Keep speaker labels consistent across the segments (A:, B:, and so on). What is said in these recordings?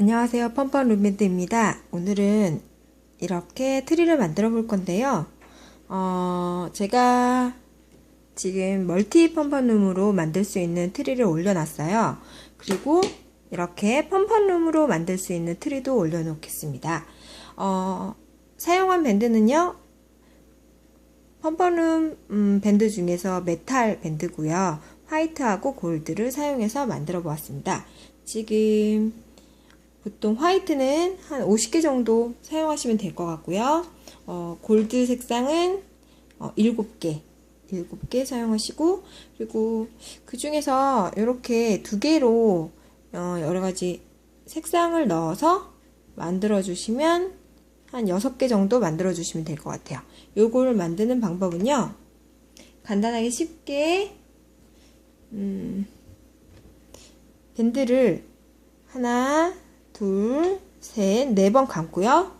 A: 안녕하세요. 펌펀 룸밴드입니다. 오늘은 이렇게 트리를 만들어 볼 건데요. 어, 제가 지금 멀티 펌펀룸으로 만들 수 있는 트리를 올려놨어요. 그리고 이렇게 펌펀룸으로 만들 수 있는 트리도 올려놓겠습니다. 어, 사용한 밴드는요. 펌펀룸 음, 밴드 중에서 메탈 밴드고요. 화이트하고 골드를 사용해서 만들어 보았습니다. 지금 보통 화이트는 한 50개 정도 사용하시면 될 것 같고요. 어, 골드 색상은 어, 7개, 7개 사용하시고, 그리고 그 중에서 이렇게 두 개로 어, 여러 가지 색상을 넣어서 만들어 주시면 한 6개 정도 만들어 주시면 될 것 같아요. 요거를 만드는 방법은요. 간단하게 쉽게 음, 밴드를 하나, 둘, 셋, 네 번 감고요.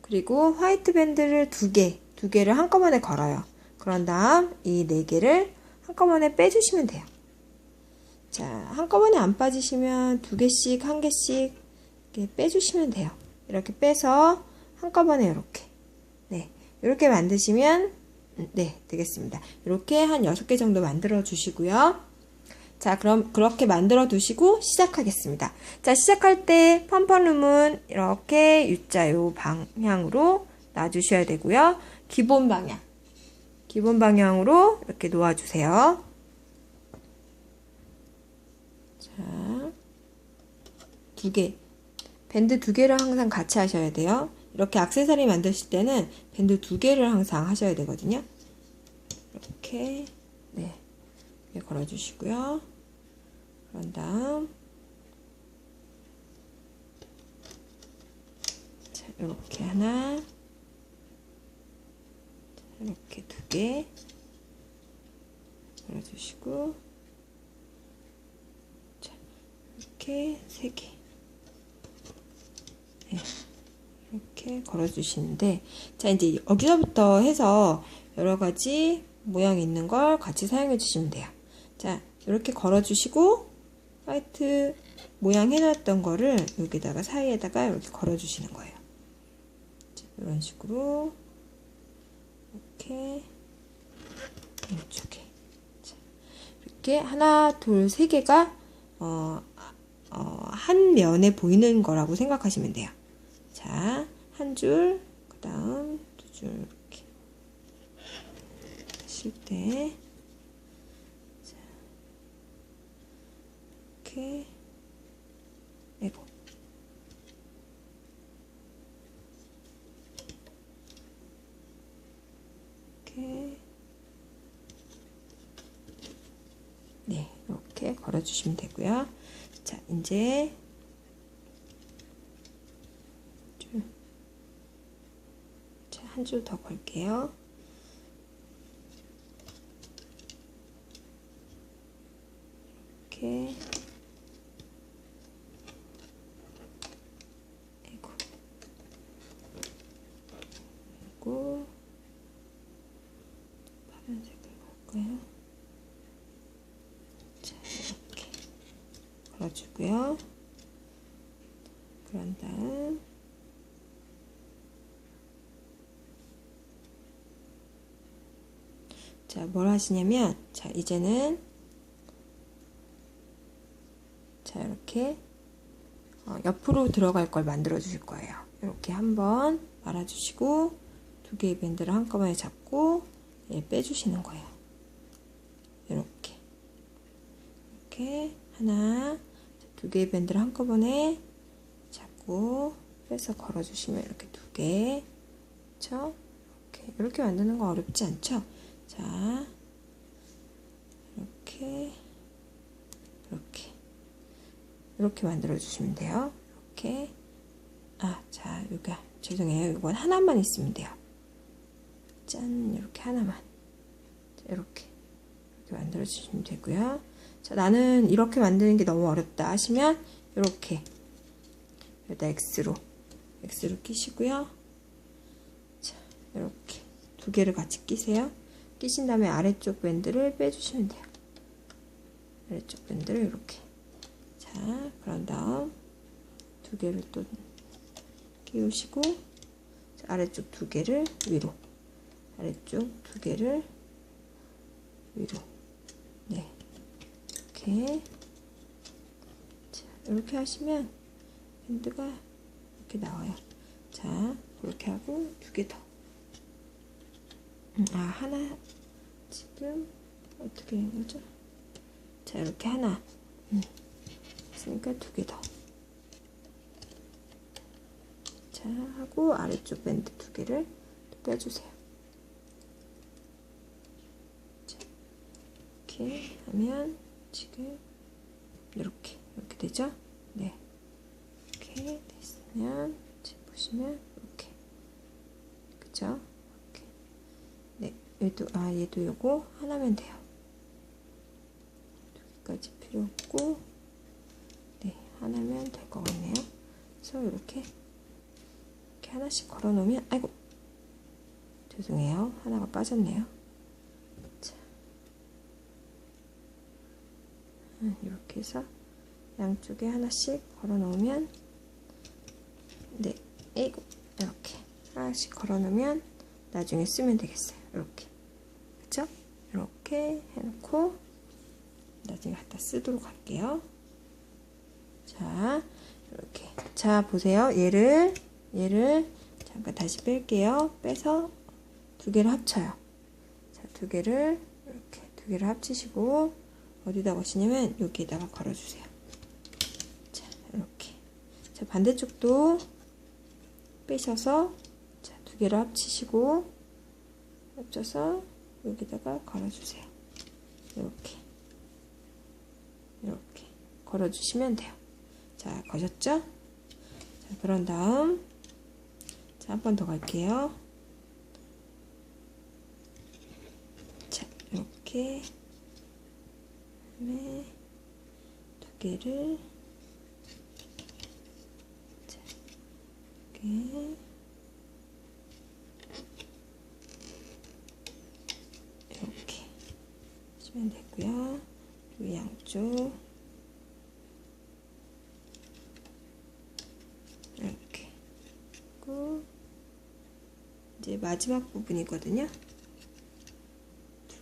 A: 그리고 화이트 밴드를 두 개, 두 개를 한꺼번에 걸어요. 그런 다음 이 네 개를 한꺼번에 빼주시면 돼요. 자, 한꺼번에 안 빠지시면 두 개씩, 한 개씩 이렇게 빼주시면 돼요. 이렇게 빼서 한꺼번에 이렇게. 네. 이렇게 만드시면, 음, 네, 되겠습니다. 이렇게 한 6개 정도 만들어 주시고요. 자, 그럼 그렇게 만들어 두시고 시작하겠습니다. 자, 시작할 때 펌펀룸은 이렇게 U자 요 방향으로 놔주셔야 되고요. 기본 방향. 기본 방향으로 이렇게 놓아주세요. 자, 두 개. 밴드 두 개를 항상 같이 하셔야 돼요. 이렇게 악세사리 만드실 때는 밴드 두 개를 항상 하셔야 되거든요. 이렇게, 네. 이렇게 걸어주시고요. 그런 다음, 자, 이렇게 하나, 자, 이렇게 두 개, 걸어주시고, 자, 이렇게 세 개. 네, 이렇게 걸어주시는데, 자, 이제 여기서부터 해서 여러 가지 모양 있는 걸 같이 사용해 주시면 돼요. 자, 이렇게 걸어주시고, 화이트 모양 해놨던 거를 여기다가 사이에다가 이렇게 걸어주시는 거예요. 자, 이런 식으로, 이렇게, 이쪽에. 자, 이렇게 하나, 둘, 세 개가, 어, 어, 한 면에 보이는 거라고 생각하시면 돼요. 자, 한 줄, 그 다음 두 줄, 이렇게. 하실 때, 이렇게 내고 이렇게 네 이렇게 걸어주시면 되고요. 자 이제 한 줄 더 걸게요. 이렇게 아이고 그리고 파란색을 걸까요? 자 이렇게 걸어주고요. 그런 다음 자, 뭘 하시냐면, 자, 이제는, 자, 이렇게, 어, 옆으로 들어갈 걸 만들어 주실 거예요. 이렇게 한번 말아 주시고, 두 개의 밴드를 한꺼번에 잡고, 예, 빼주시는 거예요. 이렇게. 이렇게, 하나, 두 개의 밴드를 한꺼번에 잡고, 빼서 걸어주시면 이렇게 두 개, 그쵸? 이렇게, 이렇게 만드는 거 어렵지 않죠? 자, 이렇게, 이렇게, 이렇게 만들어주시면 돼요. 이렇게. 아, 자, 여기, 죄송해요. 이건 하나만 있으면 돼요. 짠, 이렇게 하나만. 자, 이렇게. 이렇게 만들어주시면 되고요. 자, 나는 이렇게 만드는 게 너무 어렵다 하시면, 이렇게. 여기다 X로, X로 끼시고요. 자, 이렇게. 두 개를 같이 끼세요. 끼신 다음에 아래쪽 밴드를 빼주시면 돼요. 아래쪽 밴드를 이렇게. 자, 그런 다음 두 개를 또 끼우시고 자, 아래쪽 두 개를 위로 아래쪽 두 개를 위로 네 이렇게 자 이렇게 하시면 밴드가 이렇게 나와요 자 그렇게 하고 두 개더 음, 아 하나 지금 어떻게 된 거죠? 자 이렇게 하나 음, 있으니까 두 개 더. 자 하고 아래쪽 밴드 두 개를 또 빼주세요. 자 이렇게 하면 지금 이렇게 이렇게 되죠? 네 이렇게 됐으면 지금 보시면 이렇게 그죠? 이렇게 네 얘도 아 얘도 요거 하나면 돼요. 두 개까지 필요 없고 네 하나면 될 것 같네요. 그래서 이렇게 이렇게 하나씩 걸어 놓으면 아이고 죄송해요 하나가 빠졌네요. 자 음, 이렇게 해서 양쪽에 하나씩 걸어 놓으면 네 아이고 이렇게 하나씩 걸어 놓으면 나중에 쓰면 되겠어요. 이렇게 그쵸? 이렇게 해놓고 나중에 갖다 쓰도록 할게요. 자, 이렇게. 자, 보세요. 얘를, 얘를 잠깐 다시 뺄게요. 빼서 두 개를 합쳐요. 자, 두 개를, 이렇게 두 개를 합치시고, 어디다 거시냐면, 여기에다가 걸어주세요. 자, 이렇게. 자, 반대쪽도 빼셔서, 자, 두 개를 합치시고, 합쳐서, 여기다가 걸어주세요. 이렇게. 이렇게 걸어주시면 돼요. 자, 거셨죠? 자, 그런 다음, 자, 한 번 더 갈게요. 자, 이렇게, 다음에 두 개를, 자, 이렇게, 이렇게 하시면 되고요. 이 양쪽 이렇게 그리고 이제 마지막 부분이거든요.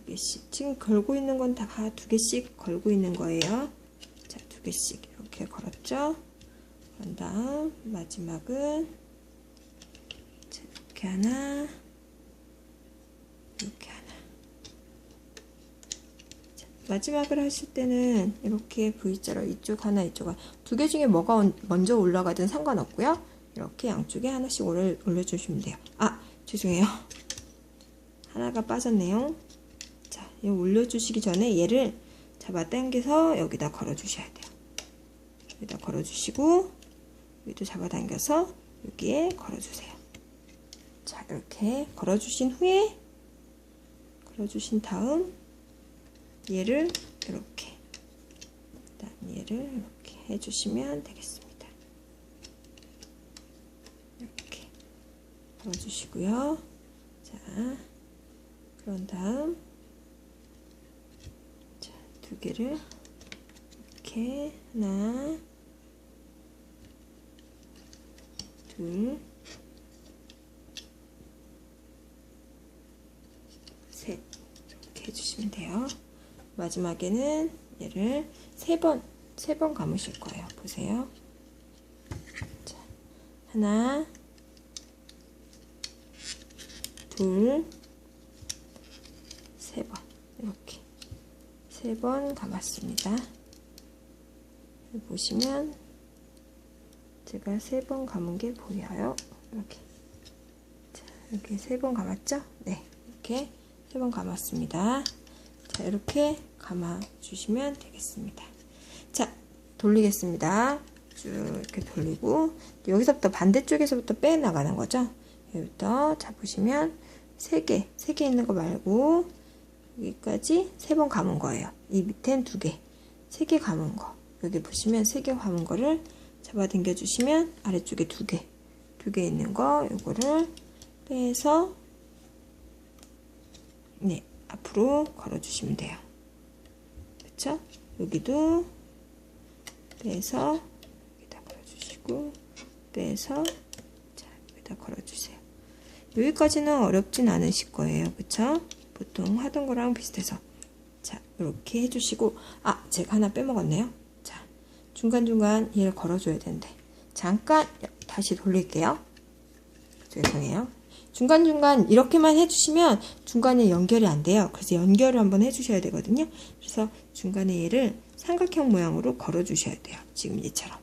A: 두 개씩 지금 걸고 있는 건 다 두 개씩 걸고 있는 거예요. 자, 두 개씩 이렇게 걸었죠. 그런 다음 마지막은 자, 이렇게 하나 이렇게 하나 마지막을 하실 때는 이렇게 V자로 이쪽 하나 이쪽 하나 두 개 중에 뭐가 온- 먼저 올라가든 상관없고요. 이렇게 양쪽에 하나씩 올려, 올려주시면 돼요. 아 죄송해요. 하나가 빠졌네요. 올려주시기 전에 얘를 잡아당겨서 여기다 걸어주셔야 돼요. 여기다 걸어주시고 여기도 잡아당겨서 여기에 걸어주세요. 자, 이렇게 걸어주신 후에 걸어주신 다음 얘를 이렇게 얘를 이렇게 해주시면 되겠습니다. 이렇게 걸어주시고요. 자, 그런 다음 자, 두 개를 이렇게 하나, 둘, 셋 이렇게 해주시면 돼요. 마지막에는 얘를 세 번, 세 번 감으실 거예요. 보세요. 자, 하나, 둘, 세 번. 이렇게. 세 번 감았습니다. 보시면 제가 세 번 감은 게 보여요. 이렇게. 자, 이렇게 세 번 감았죠? 네. 이렇게 세 번 감았습니다. 자, 이렇게 감아 주시면 되겠습니다. 자, 돌리겠습니다. 쭉 이렇게 돌리고 여기서부터 반대쪽에서부터 빼 나가는 거죠. 여기부터 잡으시면 세 개, 세개 있는 거 말고 여기까지 세 번 감은 거예요. 이 밑엔 두 개, 세 개 감은 거. 여기 보시면 세 개 감은 거를 잡아당겨 주시면 아래쪽에 두 개, 두 개 있는 거 요거를 빼서 네, 앞으로 걸어주시면 돼요. 그쵸? 여기도 빼서 여기다 걸어주시고 빼서 자 여기다 걸어주세요. 여기까지는 어렵진 않으실 거예요. 그쵸? 보통 하던 거랑 비슷해서 자 이렇게 해주시고 아 제가 하나 빼먹었네요. 자 중간중간 얘를 걸어줘야 되는데 잠깐 다시 돌릴게요. 죄송해요. 중간중간 이렇게만 해주시면 중간에 연결이 안 돼요. 그래서 연결을 한번 해주셔야 되거든요. 그래서 중간에 얘를 삼각형 모양으로 걸어주셔야 돼요. 지금 얘처럼.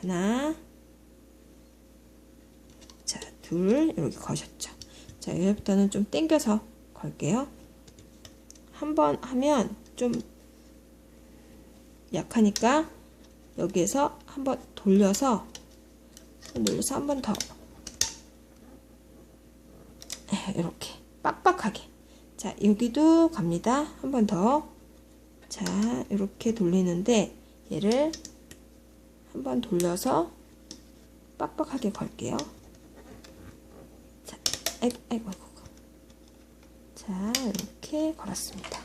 A: 하나, 자, 둘, 이렇게 거셨죠. 자, 여기부터는 좀 당겨서 걸게요. 한번 하면 좀 약하니까 여기에서 한번 돌려서 눌러서 한 번 더. 이렇게. 빡빡하게. 자 여기도 갑니다. 한 번 더. 자 이렇게 돌리는데 얘를 한 번 돌려서 빡빡하게 걸게요. 자 아이고 아이고 자 이렇게 걸었습니다.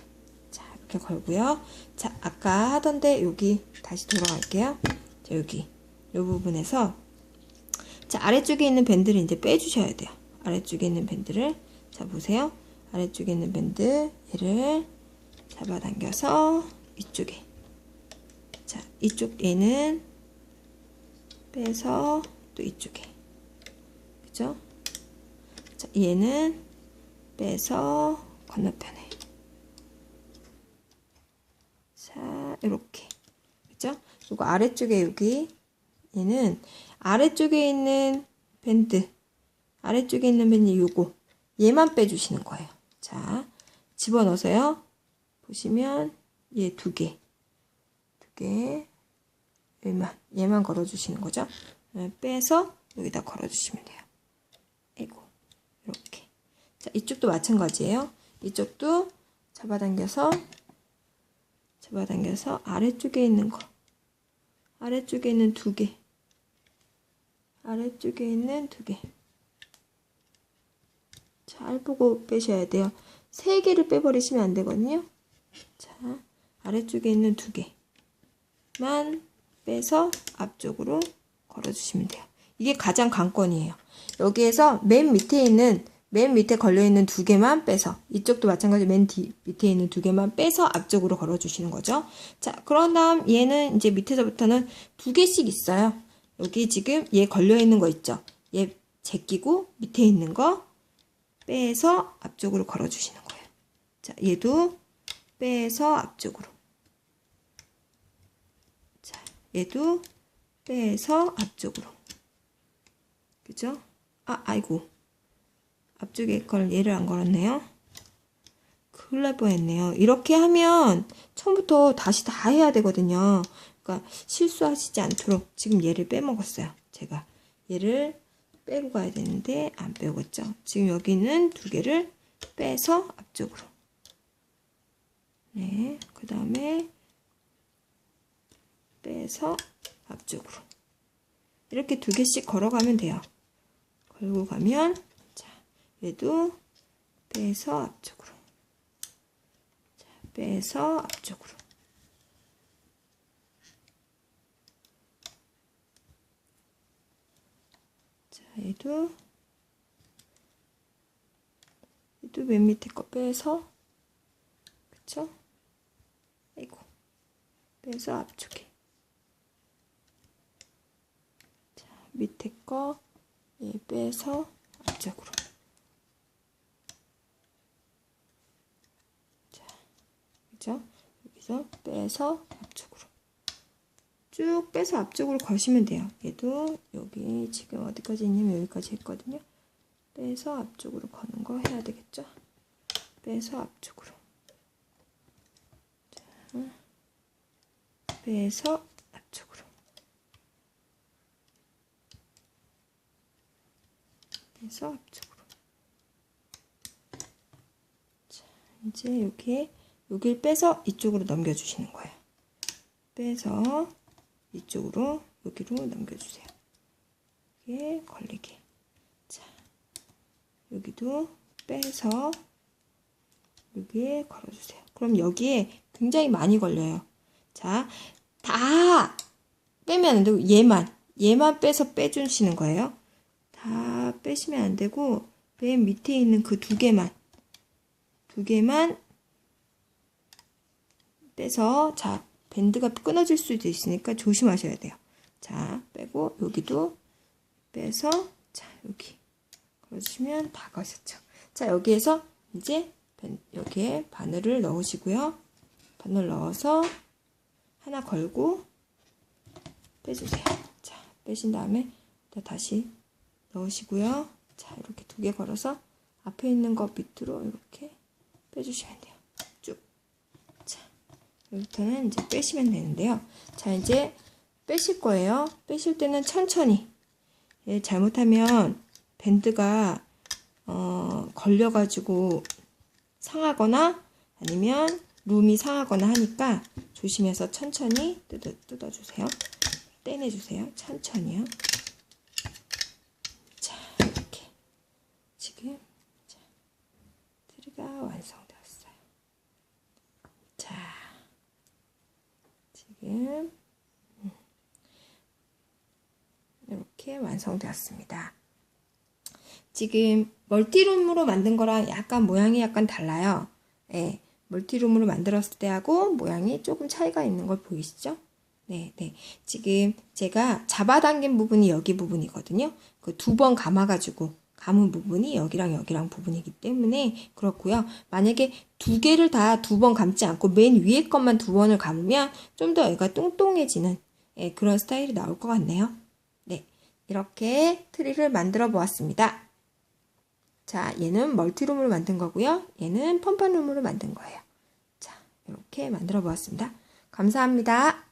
A: 자 이렇게 걸고요. 자 아까 하던데 여기 다시 돌아갈게요. 자 여기. 이 부분에서. 자 아래쪽에 있는 밴드를 이제 빼주셔야 돼요. 아래쪽에 있는 밴드를. 자 보세요. 아래쪽에 있는 밴드 얘를 잡아당겨서 이쪽에. 자 이쪽 얘는 빼서 또 이쪽에. 그죠? 자 얘는 빼서 건너편에 자 이렇게 그죠 그리고 아래쪽에 여기 얘는 아래쪽에 있는 밴드 아래쪽에 있는 밴드 요거 얘만 빼주시는 거예요. 자 집어넣으세요. 보시면 얘 두 개, 두 개, 얘만 얘만 걸어주시는 거죠. 네, 빼서 여기다 걸어주시면 돼요. 아이고 이렇게. 자 이쪽도 마찬가지예요. 이쪽도 잡아당겨서 잡아당겨서 아래쪽에 있는 거 아래쪽에 있는 두 개. 아래쪽에 있는 두 개. 잘 보고 빼셔야 돼요. 세 개를 빼버리시면 안 되거든요. 자, 아래쪽에 있는 두 개만 빼서 앞쪽으로 걸어주시면 돼요. 이게 가장 관건이에요. 여기에서 맨 밑에 있는 맨 밑에 걸려있는 두 개만 빼서 이쪽도 마찬가지 맨 뒤, 밑에 있는 두 개만 빼서 앞쪽으로 걸어주시는 거죠. 자, 그런 다음 얘는 이제 밑에서부터는 두 개씩 있어요. 여기 지금 얘 걸려있는 거 있죠. 얘 제끼고 밑에 있는 거 빼서 앞쪽으로 걸어주시는 거예요. 자, 얘도 빼서 앞쪽으로. 자, 얘도 빼서 앞쪽으로. 그죠? 아, 아이고. 앞쪽에 걸 얘를 안 걸었네요. 큰일 날 뻔했네요. 이렇게 하면 처음부터 다시 다 해야 되거든요. 그러니까 실수하시지 않도록 지금 얘를 빼먹었어요. 제가 얘를 빼고 가야 되는데 안 빼고 있죠. 지금 여기는 두 개를 빼서 앞쪽으로. 네, 그 다음에 빼서 앞쪽으로. 이렇게 두 개씩 걸어가면 돼요. 걸고 가면 자, 얘도 빼서 앞쪽으로. 자, 빼서 앞쪽으로. 자, 얘도 얘도 맨 밑에 거 빼서 그쵸? 아이고 빼서 앞쪽에 자 밑에 거 얘 빼서 앞쪽으로 자 그죠? 여기서 빼서 앞쪽으로 쭉 빼서 앞쪽으로 거시면 돼요. 얘도 여기 지금 어디까지 있냐면 여기까지 했거든요. 빼서 앞쪽으로 거는 거 해야 되겠죠? 빼서 앞쪽으로. 자, 빼서 앞쪽으로. 빼서 앞쪽으로. 자, 이제 여기에 여길 빼서 이쪽으로 넘겨주시는 거예요. 빼서 이쪽으로 여기로 넘겨주세요. 이게 걸리게. 자, 여기도 빼서 여기에 걸어주세요. 그럼 여기에 굉장히 많이 걸려요. 자, 다 빼면 안 되고 얘만 얘만 빼서 빼주시는 거예요. 다 빼시면 안 되고 맨 밑에 있는 그 두 개만 두 개만 빼서 자 밴드가 끊어질 수도 있으니까 조심하셔야 돼요. 자 빼고 여기도 빼서 자 여기 걸어주시면 다 거셨죠. 자 여기에서 이제 밴- 여기에 바늘을 넣으시고요. 바늘 넣어서 하나 걸고 빼주세요. 자 빼신 다음에 또 다시 넣으시고요. 자 이렇게 두 개 걸어서 앞에 있는 거 밑으로 이렇게 빼주시면 돼요. 여기부터는 이제 빼시면 되는데요. 자 이제 빼실 거예요. 빼실 때는 천천히. 예, 잘못하면 밴드가 어, 걸려가지고 상하거나 아니면 룸이 상하거나 하니까 조심해서 천천히 뜯어, 뜯어주세요. 떼내주세요. 천천히요. 자, 이렇게. 지금, 자, 트리가 완성되었어요. 자, 지금, 음, 이렇게 완성되었습니다. 지금 멀티룸으로 만든 거랑 약간 모양이 약간 달라요. 예, 멀티룸으로 만들었을 때하고 모양이 조금 차이가 있는 걸 보이시죠? 네, 네. 지금 제가 잡아당긴 부분이 여기 부분이거든요. 그 두 번 감아가지고 감은 부분이 여기랑 여기랑 부분이기 때문에 그렇고요. 만약에 두 개를 다 두 번 감지 않고 맨 위에 것만 두 번을 감으면 좀더 얘가 뚱뚱해지는 예, 그런 스타일이 나올 것 같네요. 네, 이렇게 트리를 만들어 보았습니다. 자, 얘는 멀티룸으로 만든 거고요. 얘는 펌판룸으로 만든 거예요. 자, 이렇게 만들어 보았습니다. 감사합니다.